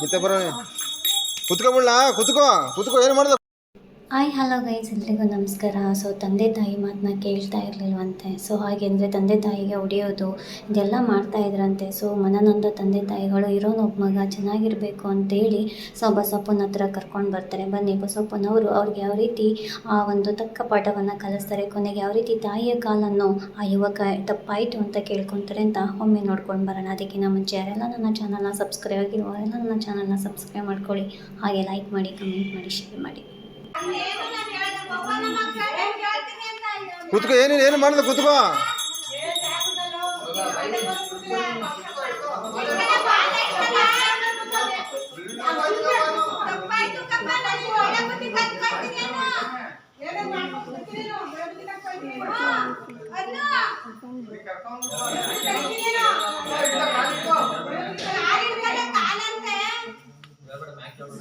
ನಿಂತ ಬರೋ ಕುತ್ಕೊಬಿಡ್ಲ ಕುತ್ಕೋ ಕುತ್ಕೋ ಏನು ಮಾಡ್ದೆ ಹಾಯ್ ಹಲೋ ಗೈಸ್ ಎಲ್ರಿಗೂ ನಮಸ್ಕಾರ. ಸೊ ತಂದೆ ತಾಯಿ ಮಾತನ್ನ ಕೇಳ್ತಾ ಇರಲಿಲ್ವಂತೆ. ಸೊ ಹಾಗೆಂದರೆ ತಂದೆ ತಾಯಿಗೆ ಹೊಡೆಯೋದು, ಇದೆಲ್ಲ ಮಾಡ್ತಾ ಇದ್ರಂತೆ. ಸೊ ಮನನೊಂದ ತಂದೆ ತಾಯಿಗಳು ಇರೋನೊಬ್ಬ ಮಗ, ಚೆನ್ನಾಗಿರಬೇಕು ಅಂತೇಳಿ ಸೊ ಬಸಪ್ಪನ ಹತ್ರ ಕರ್ಕೊಂಡು ಬರ್ತಾರೆ. ಬನ್ನಿ, ಬಸಪ್ಪನವರು ಅವ್ರಿಗೆ ಯಾವ ರೀತಿ ಆ ಒಂದು ತಕ್ಕ ಪಾಠವನ್ನು ಕಲಿಸ್ತಾರೆ, ಕೊನೆಗೆ ಯಾವ ರೀತಿ ತಾಯಿಯ ಕಾಲನ್ನು ಆ ಯುವಕ ತಪ್ಪಾಯಿತು ಅಂತ ಕೇಳ್ಕೊತಾರೆ ಅಂತ ಒಮ್ಮೆ ನೋಡ್ಕೊಂಡು ಬರೋಣ. ಅದಕ್ಕಿಂತ ಮುಂಚೆ ಯಾರೆಲ್ಲ ನನ್ನ ಚಾನಲ್ನ ಸಬ್ಸ್ಕ್ರೈಬ್ ಆಗಿರುವವರೆಲ್ಲ ನನ್ನ ಚಾನಲ್ನ ಸಬ್ಸ್ಕ್ರೈಬ್ ಮಾಡ್ಕೊಳ್ಳಿ. ಹಾಗೆ ಲೈಕ್ ಮಾಡಿ ಕಮೆಂಟ್ ಮಾಡಿ ಶೇರ್ ಮಾಡಿ. ಕುತ್ಕೋ ಏನೇನು ಏನು ಮಾಡಿದ ಕುತ್ಕೋ.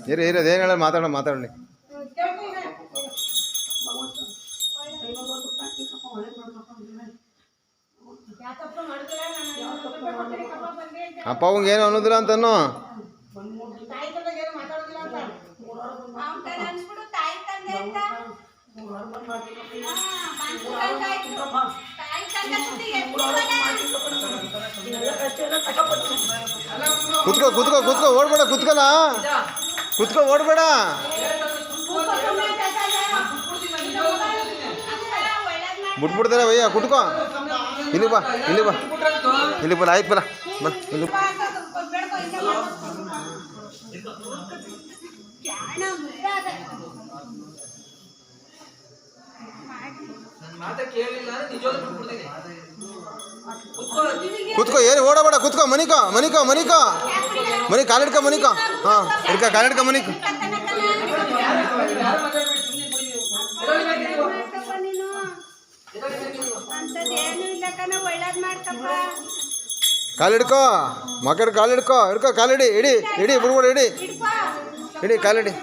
ಇರಿ ಇರಿ ಅದೇನು ಹೇಳ ಮಾತಾಡೋಣ ಮಾತಾಡಲಿ ಅಪ್ಪ ಅವಂಗೆ ಏನು ಅನ್ನೋದಿಲ್ಲ ಅಂತನು? ಕುತ್ಕೋ ಕುತ್ಕೋ ಕುತ್ಕೋ ಓಡ್ಬೇಡ ಕುತ್ಕಲ್ಲ. ಕುತ್ಕೋ ಓಡ್ಬೇಡ. ಬಿಟ್ಬಿಡ್ತಾರೆ ಭಯ್ಯ ಕುತ್ಕೋ ಇಲ್ಲಿ ಬಾ ಇಲ್ಲಿ ಬಾ. ಇಲ್ಲಿ ಬಾ, ಆಯ್ತು ಬರ ಬಾ, ಇಲ್ಲಿ ಬಾ. ಕುತ್ಕೋ ಏನು ಓಡಬೇಡ, ಕುತ್ಕೋ, ಮನಿಕೋ ಮನಿಕೋ ಮನಿಕೋ. ಮನಿ, ಕಾಲಿಡ್ಕೊ, ಮನಿಕೋ. ಹಾಂ ಹಿಡ್ಕ ಕಾಲಿಡ್ಕೊ, ಮನಿಕೋ ಅಂತದೇನು ಇಲ್ಲ ಕಣ ಒಳ್ಳೇದ್ ಮಾಡ್ಕಪ್ಪ ಕಾಲಿಡ್ಕೋ. ಮಕರ್ ಕಾಲಿಡ್ಕೋ. ಹಿಡ್ಕೋ ಕಾಲಿಡಿ. ಇಡಿ ಇಡಿ ಬಿಡ್ಬೇಡ ಇಡಿ ಇಡಿ ಕಾಲಿಡಿ.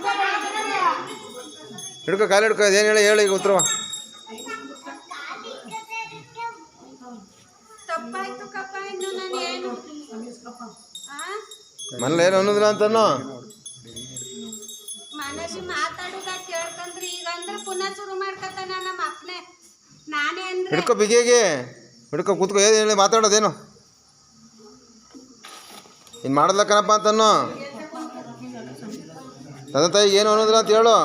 ಹಿಡ್ಕೋ ಕಾಲಿಡ್ಕೋ. ಅದೇನು ಹೇಳಿ ಹೇಳಿ ಈಗ ಉತ್ತರವ ಮನೇಲಿ ಏನು ಅನ್ನೋದಿಲ್ಲ ಅಂತನೋ ಮನೇಲಿ ಮಾತಾಡುದ ಕೇಳ್ಕಂದ್ರಿ ಈಗ ಅಂದ್ರೆ ಪುನಃ ಶುರು ಮಾಡ್ಕತಾನ ನಮ್ಮ ಅಪ್ಪನೇ. ನಾನೇ ಅಂದ್ರೆ ಹಿಡ್ಕೋ ಬಿಗಿಯಾಗಿ. ಹಿಡ್ಕೋ ಕೂತ್ಕೋ ಏನು ಹೇಳಿ ಮಾತಾಡೋದೇನು? ಇನ್ನು ಮಾಡಲ್ಲ ಕಣಪ್ಪ ಅಂತನೋ ತಂದೆ ತಾಯಿ ಏನು ಅನ್ನೋದಿಲ್ಲ ಅಂತ ಹೇಳು.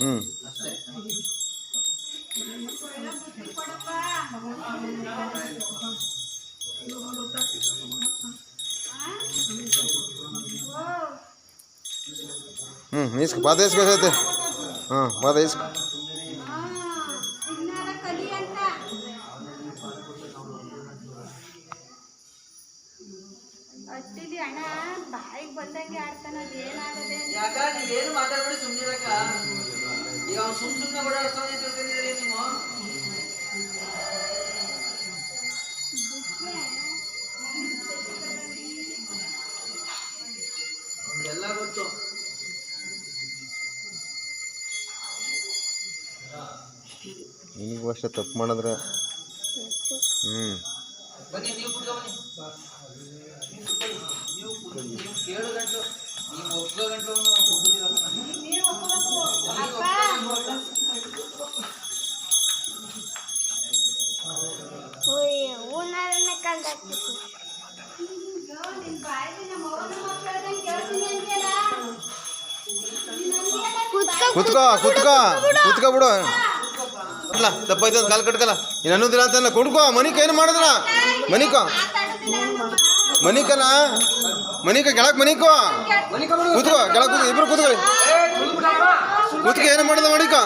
ಹ್ಞೂ ಹ್ಞೂ ಇಸ್ಕೊ ಪಾದ ಇಸ್ಕೈತೆ ಹಾಂ ಪಾದ ಇಸ್ಕೊ ಮಾತಾಡ್ಬೇಡಿ ಸುಮ್ಮನಿರಕ ಈಗ ಅವ್ನು ಸುಮ್ ಸುಮ್ಮನೆ ಓಡಾಡ್ಸ್ತಾನೆ ತಿಳ್ಕೊಂಡಿದ್ದೀರಿ ನೀವು? ಎಲ್ಲ ಗೊತ್ತು. ಈಗ ವರ್ಷ ತಪ್ಪು ಮಾಡಿದ್ರೆ ಹ್ಮ್. ಬನ್ನಿ ನೀವು ಕುತ್ಕೊ ಬನ್ನಿ. ನೀವು ಕೇಳು ಗಂಟು. ಕುತ್ಕೋ ಕುತ್ಕೋ ಕುತ್ಕೋ ಬಿಡು. ದಪ್ಪ ಅಂತ ಕಾಲು ಕಟ್ಕಲ್ಲ. ನೀನು ಅನ್ನೋದಿಲ್ಲ ಅಂತ ಕುಡ್ಕೋ ಮನಿಕ ಏನು ಮಾಡಿದ್ರ ಮನಿಕೋ. ಮನಿಕನ? ಮನಿಕ ಕೆಳಕ್ ಮನಿಕೋ. ಕೂತ್ಕೋ ಕೆಳಕ್ ಕೂತ್ ಇಬ್ರು ಕೂತ್ಕೊಳ್ಳಿ. ಕೂತ್ಕ, ಏನು ಮಾಡಿದ ಕೂತ್ಕಲ್ಲ?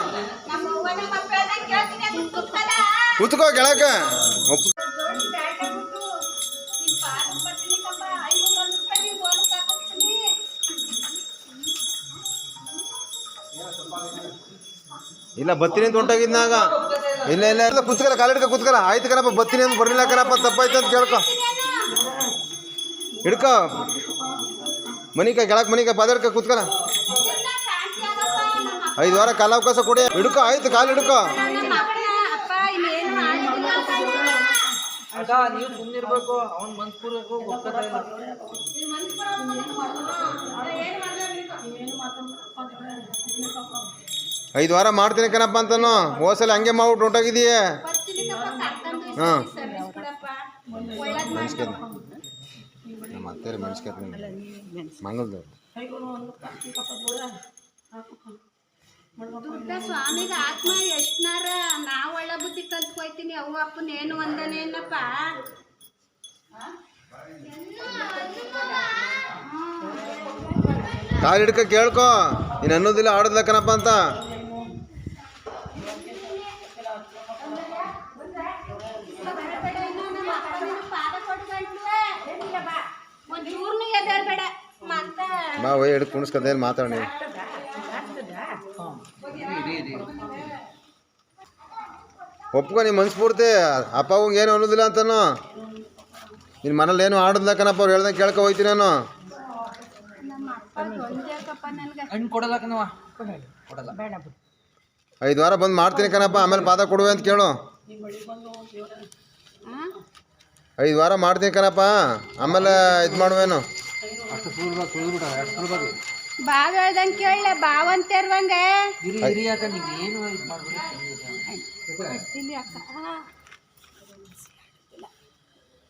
ಕೂತ್ಕೋ ಕೆಳಕ ಇಲ್ಲ, ಬತ್ತೀನಿ ಅಂತ ಹೊಂಟೋಗಿದ್ನಾಗ ಇಲ್ಲ ಇಲ್ಲ ಇಲ್ಲ ಕುತ್ಕಲ್ಲ ಕಾಲಿಡ್ಕ ಕೂತ್ಕಲ್ಲ ಆಯ್ತು ಕಣಪ್ಪ, ಬತ್ತೀನಿ ಅಂತ ಬರಲಿಲ್ಲ ಕಣಪ್ಪ, ತಪ್ಪಾಯ್ತು ಅಂತ ಕೇಳ್ಕೊ. ಹಿಡ್ಕೊ. ಮನಿಕ ಕೆಳಕ್ ಮನಿಕ ಪಾದಡ್ಕ ಕುತ್ಕಲ್ಲ ಐದು ವಾರ ಕಾಲಾವಕಾಶ ಕೊಡಿ. ಹಿಡ್ಕ ಆಯ್ತು ಕಾಲು ಹಿಡ್ಕ. ಅಕ್ಕ ನೀವು ಸುಮ್ಮನಿರ್ಬೇಕು ಅವ್ನು ಮನ್ಸ್ಪೂರ್ವಕ ಒಪ್ಕೋತಾ ಇಲ್ಲ. ಐದು ವಾರ ಮಾಡ್ತೀನಿ ಕಣಪ್ಪ ಅಂತನು. ಹೋಸಲ ಹಂಗೆ ಮಾಡ್ಬಿಟ್ಟು ಹೊಂಟೋಗಿದೀಯ ಹಾ. ಸರ್ವಿಸ್ ಅತ್ತೆ ಮೆಣಸ್ಕೇತ ಮಂಗಲ್ದವ್ರು ದುಡ್ಡ ಸ್ವಾಮಿಗೆ ಆತ್ಮ ಎಷ್ಟನಾರ ನಾವು ಒಳ್ಳೆ ಬುದ್ಧಿ ಕಲ್ತ್ಕೊಯ್ತೀನಿ ಅವು ಅಪ್ಪನ ಏನು ಒಂದನೇನಪ್ಪ ಕಾಲ್ ಹಿಡ್ಕ ಕೇಳ್ಕೊ. ನೀನು ಅನ್ನೋದಿಲ್ಲ ಆಡದ್ಲಕ್ಕನಪ್ಪ ಅಂತ. ಹಿಡ್ದು ಕುಣಿಸ್ಕೊತ ಏನು ಮಾತಾಡಿ ಒಪ್ಕೊ ನಿಮ್ಮ ಮನ್ಸ್ಪೂರ್ತಿ ಅಪ್ಪ ಅವಂಗೆ ಏನು ಅನ್ನೋದಿಲ್ಲ ಅಂತನೋ? ನಿನ್ನ ಮನೇಲಿ ಏನು ಆಡೋದಿಲ್ಲ ಕಣಪ್ಪ ಅವ್ರು ಹೇಳ್ದಂಗೆ ಕೇಳ್ಕೊ ಹೋಯ್ತೀನಿ ನಾನು. ಅಪ್ಪ ಐದು ವಾರ ಬಂದು ಮಾಡ್ತೀನಿ ಕಣಪ್ಪ ಆಮೇಲೆ ಪಾದ ಕೊಡುವೆ ಅಂತ ಕೇಳು. ಐದು ವಾರ ಮಾಡ್ತೀನಿ ಕಣಪ್ಪ ಆಮೇಲೆ ಇದು ಮಾಡುವೇನು ಅಷ್ಟು ಸುಲಭ ತುಳಿದ್ಬಿಡ ಅಷ್ಟು ಸುಲಭ ಬಾವ್ ಹೇಳ್ದಂಗೆ ಕೇಳಲೆ ಬಾವಂತಿರುವಂಗೆ ಇರಿ ಇರಿ ಯಾಕ ನೀವು ಏನು ಇದು ಮಾಡ್ಬಿಡಿ ಇಲ್ಲಿ ಅಕ್ಕ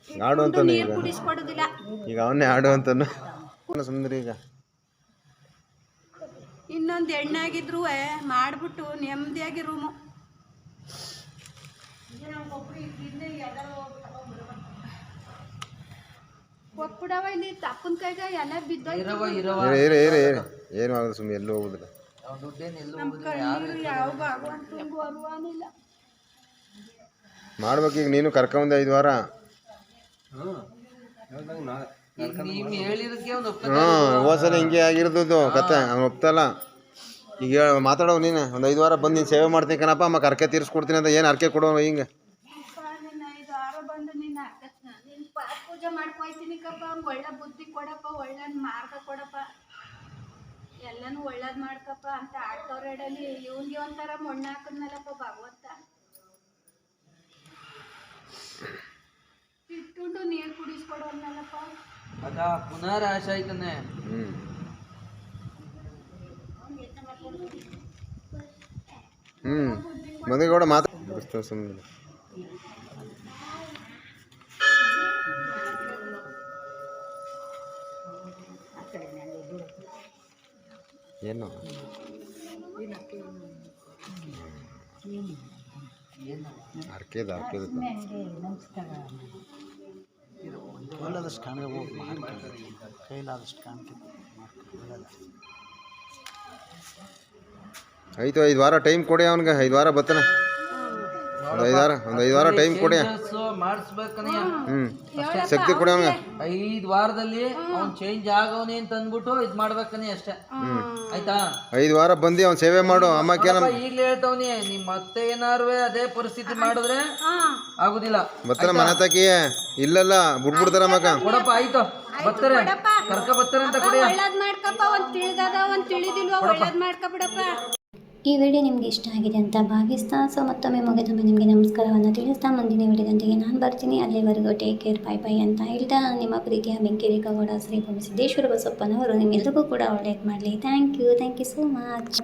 ಆಡು ಅಂತಾನೆ ನೀರು ಈಗ. ಕುಡಿಸ್ಕೊಡುದಿಲ್ಲ. ಈಗ ಅವನ್ನೇ ಆಡು ಅಂತಾನು. ಈಗ. ಇನ್ನೊಂದು ಮಾಡ್ಬಿಟ್ಟು ನೆಮ್ಮದಿಯಾಗಿ ರೂಮು. ಕೊಟ್ಬಿಡವ ಇಲ್ಲಿ ತಪ್ಪನ ಕೈಗೆ ಎಲ್ಲ ಬಿದ್ದೋಯ್ತು. ಇರವ ಇರವ. ಇರಿ ಇರಿ ಇರಿ ಇರಿ. ಏನು ಆಗಲ್ಲ ಸುಮ್ಮನೆ ಎಲ್ಲೂ ಹೋಗುದಿಲ್ಲ. ಅವ್ನ ದುಡ್ಡೇನು ಎಲ್ಲೂ ನಮ್ಮ ಕಣ್ಣೀರು ಯಾವ ಭಗವಂತನ ಬರುವಾನಿಲ್ಲ ಮಾಡ್ಬೇಕು ಈಗ ನೀನು ಕರ್ಕೊಂಬಂದೆ ಐದು ವಾರ. ಈಗ ನೀವು ಹೇಳಿದಕ್ಕೆ ಒಂದು ಒಪ್ಪ ಹ್ಞೂ ಹೋಸಲ ಹಿಂಗೆ ಆಗಿರೋದು ಕತೆ. ಅವ್ನು ಒಪ್ತಲ್ಲ. ಈಗ ಹೇಳ ಮಾತಾಡೋ ನೀನು. ಒಂದು ಐದು ವಾರ ಬಂದು ನೀನು ಸೇವೆ ಮಾಡ್ತೀನಿ ಕಣಪ್ಪ ಅಮ್ಮ ಕರ್ಕೆ ತೀರಿಸ್ಕೊಡ್ತೀನಿ ಅಂತ ಏನು ಅರ್ಕೆ ಕೊಡೋ ಹಿಂಗೆ? ನಿನ್ನ ಐದು ವಾರ ಬಂದು ನಿನ್ನ ನಿನ್ನ ಪಾದ ಪೂಜೆ ಮಾಡ್ಕೊಯ್ತೀನಿ ಕಪ್ಪ ಅವ್ನಿಗೆ ಒಳ್ಳೆ ಬುದ್ಧಿ ಕೊಡಪ್ಪ ಒಳ್ಳೆ ಮಾರ್ಗ ಕೊಡಪ್ಪ. ಎಲ್ಲನೂ ಒಳ್ಳೇದು ಮಾಡ್ಕಪ್ಪ ಅಂತ ಆಡ್ತವ್ರೆಡಲಿ ಇವನ್ಗೆ ಒಂಥರ ಮಣ್ಣು ಹಾಕಿದ್ನಲ್ಲಪ್ಪ ಭಗವಂತ. ಇಟ್ಟುಂಡು ನೀರು ಕುಡಿಸ್ಕೊಡೋನಲ್ಲಪ್ಪ ಅದ ಪುನರ್ ಆಶೆ ಆಯ್ತಾನೆ. ಹ್ಞೂ ಮನೆಗೌಡ ಮಾತಾಡ್ತಾರೆ ಸುಮ್ಮನೆ ಏನು? ಅರ್ಕೇದ ಅರ್ಕೇದ ಒಳ್ಳೆದಷ್ಟು ಕಾಣಿಕೆ ಹೋಗಿ ಮಾಡ್ಕೊಳ್ಳಿ. ಕೈಲಾದಷ್ಟು ಕಾಣಿಕೆ ಆಯ್ತು ಐದು ವಾರ ಟೈಮ್ ಕೊಡಿ ಅವನಿಗೆ. ಐದು ವಾರ ಬರ್ತಾನೆ ಒಂದು ಐದು ವಾರ ಒಂದು ಐದು ವಾರ ಟೈಮ್ ಕೊಡಿ ಹ್ಞೂ ಶಕ್ತಿ ಕೊಡಿ ಅವನಿಗೆ. ಐದ್ ವಾರದಲ್ಲಿ ಅವ್ನ್ ಚೇಂಜ್ ಆಗವನೇ ಅಂತ ಅಂದ್ಬಿಟ್ಟು ಇದು ಮಾಡ್ಬೇಕನಿ ಅಷ್ಟೇ. ಆಯ್ತಾ? ಐದು ವಾರ ಬಂದಿ ಅವ್ನು ಸೇವೆ ಮಾಡು ಅಮ್ಮಕ್ಕೆ ಅಪ್ಪ ಈಗ್ಲೇ ಹೇಳ್ತಾವನಿ ನಿಮ್ ಮತ್ತೆ ಏನಾರು ಅದೇ ಪರಿಸ್ಥಿತಿ ಮಾಡಿದ್ರೆ ಆಗುದಿಲ್ಲ. ಬರ್ತಾರೆ ಮನೆ ತಕಿ? ಇಲ್ಲಲ್ಲ ಬಿಟ್ಬಿಡ್ತಾರ ಮಗ? ಕೊಡಪ್ಪ ಆಯ್ತು. ಬರ್ತಾರೆ. ಕರ್ಕ ಬರ್ತಾರೆ ಅಂತ ಕೊಡಿ. ಒಳ್ಳೇದು ಮಾಡ್ಕಪ್ಪ ಒಂದು ತಿಳಿದದ ಒಂದು ತಿಳಿದಿಲ್ವ ಒಳ್ಳೇದು ಮಾಡ್ಕೊಬಿಡಪ್ಪ ಈ ವಿಡಿಯೋ ನಿಮಗೆ ಇಷ್ಟ ಆಗಿದೆ ಅಂತ ಭಾವಿಸ್ತಾ ಸೊ ಮತ್ತೊಮ್ಮೆ ಮುಗಿದೊಮ್ಮೆ ನಿಮಗೆ ನಮಸ್ಕಾರವನ್ನು ತಿಳಿಸ್ತಾ, ಮುಂದಿನ ವಿಡಿಯೋದೊಂದಿಗೆ ನಾನು ಬರ್ತೀನಿ. ಅಲ್ಲಿವರೆಗೂ ಟೇಕ್ ಕೇರ್ ಬೈ ಬೈ ಅಂತ ಹೇಳ್ತಾ, ನಿಮ್ಮ ಪ್ರೀತಿಯ ಬೆಂಕಿರೇಖಗೌಡ ಶ್ರೀ ಸಿದ್ದೇಶ್ವರ ಬಸಪ್ಪನವರು ನಿಮ್ಮೆಲ್ಲರಿಗೂ ಕೂಡ ಒಳ್ಳೇದು ಮಾಡಲಿ. Thank you thank you so much